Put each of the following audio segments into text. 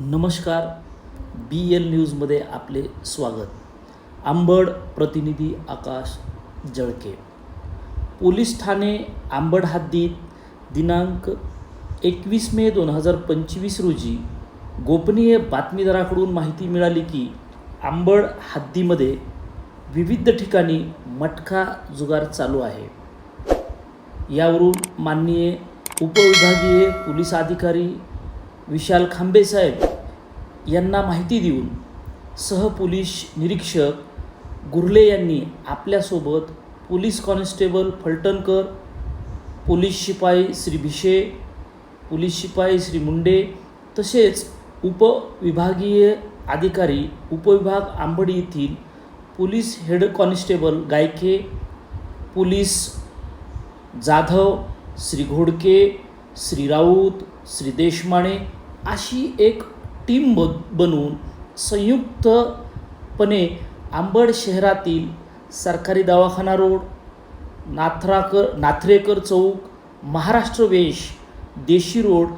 नमस्कार. बी एल न्यूजमध्ये आपले स्वागत. आंबड प्रतिनिधी आकाश जळके. पोलीस ठाणे आंबड हद्दीत दिनांक एकवीस मे दोन हजार पंचवीस रोजी गोपनीय बातमीदाराकडून माहिती मिळाली की आंबड हद्दीमध्ये विविध ठिकाणी मटका जुगार चालू आहे. यावरून माननीय उपविभागीय पोलीस अधिकारी विशाल खांबेसाहेब यांना माहिती देऊन सहपोलीस निरीक्षक गुर्ले यांनी आपल्यासोबत पोलीस कॉन्स्टेबल फलटणकर पोलीस शिपाई श्री भिशे पोलीस शिपाई श्री मुंडे तसेच उपविभागीय अधिकारी उपविभाग आंबडी येथील police head constable Gayake police Jadhav Shri Ghodke Shri Raut Shri Deshmane अशी एक टीम ब बनवून संयुक्तपणे आंबड शहरातील सरकारी दवाखाना रोड नाथराकर नाथरेकर चौक महाराष्ट्र वेश देशी रोड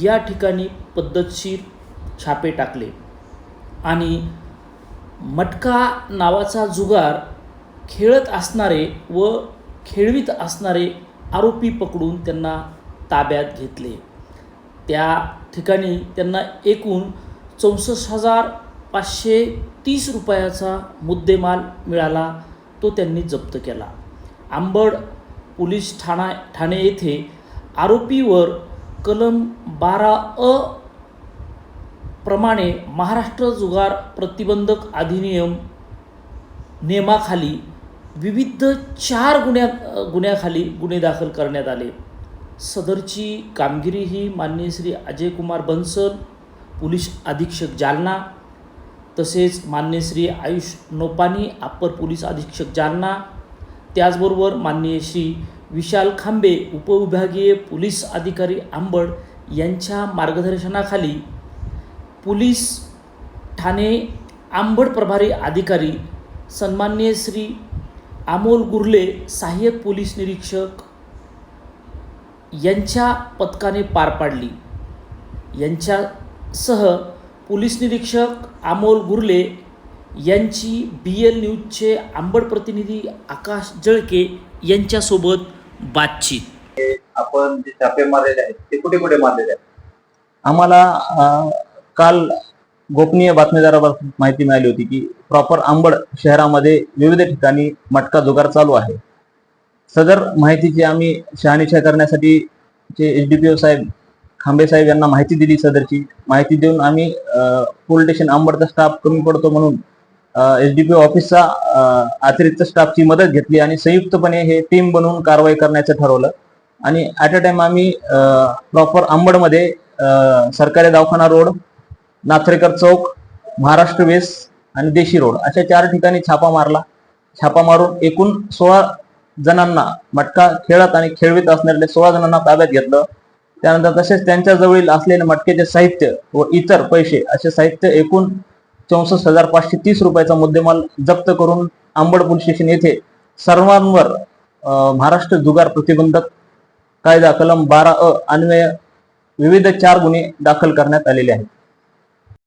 या ठिकाणी पद्धतशीर छापे टाकले. आणि मटका नावाचा जुगार खेळत असणारे व खेळवीत असणारे आरोपी पकडून त्यांना ताब्यात घेतले. त्या ठिकाणी त्यांना एकूण चौसष्ट हजार पाचशे तीस रुपयाचा मुद्देमाल मिळाला तो त्यांनी जप्त केला. आंबड पोलीस ठाणा ठाणे येथे आरोपीवर कलम बारा अ प्रमाणे महाराष्ट्र जुगार प्रतिबंधक अधिनियम नियमाखाली विविध चार गुन्ह्या गुन्ह्याखाली गुन्हे दाखल करण्यात आले. सदरची कामगिरी ही माननीय श्री अजय कुमार बन्सल पोलीस अधीक्षक जालना तसेच मान्य श्री आयुष नोपानी अप्पर पोलीस अधीक्षक जालना त्याचबरोबर माननीय श्री विशाल खांबे उपविभागीय पोलीस अधिकारी आंबड यांच्या मार्गदर्शनाखाली पोलीस ठाणे आंबड प्रभारी अधिकारी सन्माननीय श्री अमोल गुर्ले सहाय्यक पोलीस निरीक्षक यांच्या पथकाने पार पाडली. यांच्यासह पोलीस निरीक्षक अमोल गुर्ले यांची बी एल न्यूजचे आंबड प्रतिनिधी आकाश जळके यांच्यासोबत बातचीत. आपण जे छापे मारलेले आहेत ते कुठे कुठे मारलेले आहेत? आम्हाला काल गोपनीय बातमीदाराबाबत माहिती मिळाली होती की प्रॉपर आंबड शहरामध्ये विविध ठिकाणी मटका जुगार चालू आहे. सदर माहितीची आम्ही शहानिशा करण्यासाठी जे एच डी पी ओ साहेब खांबे साहेब यांना माहिती दिली सदरची माहिती देऊन आम्ही पोलीस स्टेशन आंबडचा स्टाफ कमी पडतो म्हणून एच डी पी ऑफिसचा अतिरिक्त स्टाफची मदत घेतली आणि संयुक्तपणे हे टीम बनवून कारवाई करण्याचं ठरवलं. आणि ॲट अ टाइम आम्ही प्रॉपर आंबडमध्ये सरकारी दवाखाना रोड नाथरेकर चौक महाराष्ट्र वेस आणि देशी रोड अशा चार ठिकाणी छापा मारला. छापा मारून एकूण सोळा जणांना मटका खेळत आणि खेळवीत असणाऱ्या सोळा जणांना ताब्यात घेतलं. त्यानंतर तसेच त्यांच्या जवळील असलेले मटकेचे साहित्य व इतर पैसे असे साहित्य एकूण चौसष्ट हजार पाचशे तीस रुपयाचा मुद्देमाल जप्त करून आंबड पोलीस स्टेशन येथे सर्वांवर महाराष्ट्र जुगार प्रतिबंधक कायदा कलम बारा अ अन्वय विविध चार गुन्हे दाखल करण्यात आलेले आहेत.